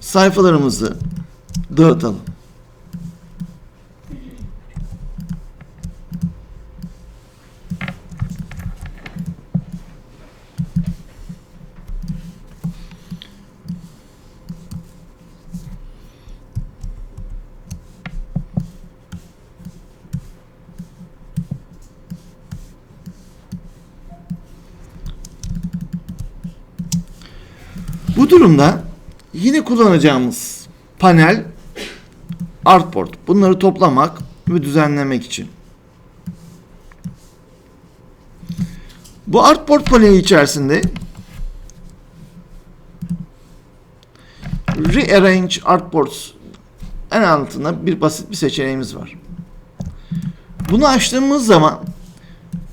sayfalarımızı dağıtalım. Bu durumda yine kullanacağımız panel artboard. Bunları toplamak ve düzenlemek için. Bu artboard paneli içerisinde Rearrange Artboards en altında bir basit bir seçeneğimiz var. Bunu açtığımız zaman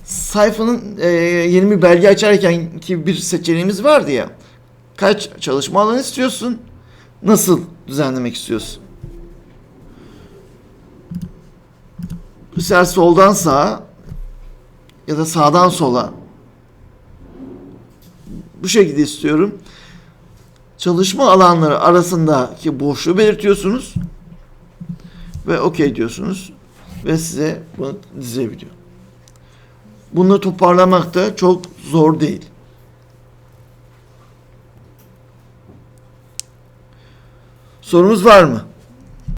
sayfanın e, yeni bir belge açarken ki bir seçeneğimiz vardı ya. Kaç çalışma alanı istiyorsun? Nasıl düzenlemek istiyorsun? Mesela soldan sağa ya da sağdan sola bu şekilde istiyorum. Çalışma alanları arasındaki boşluğu belirtiyorsunuz ve okey diyorsunuz ve size bunu dizebiliyor. Bunu toparlamak da çok zor değil. Sorumuz var mı?